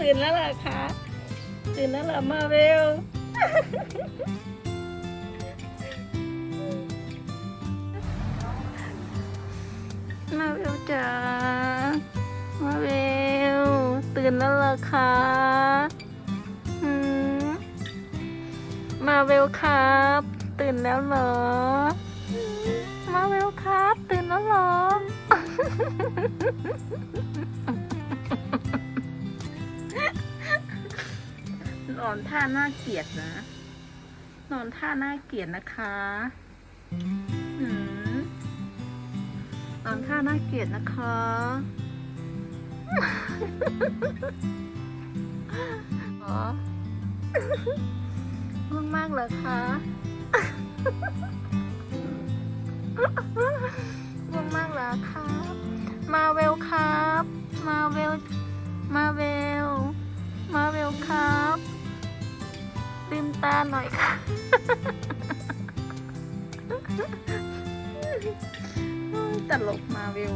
ตื่นแล้วเหรอคะตื่นแล้วเหรอมาเวลมาเวลจ๋ามาเวลตื่นแล้วเหรอคะมมาเวลครับ ตื่นแล้วเหรอ นอนท่าน่าเกลียดนะ นอนท่าน่าเกลียดนะคะนอนท่าน่าเกลียดนะคะ อ๋อง่วงมากเหรอคะง่วงมากเหรอครับ มาเวลครับ มาเวล มาเวล มาเวลครับลืมตาหน่อยค่ะตลกมาเวล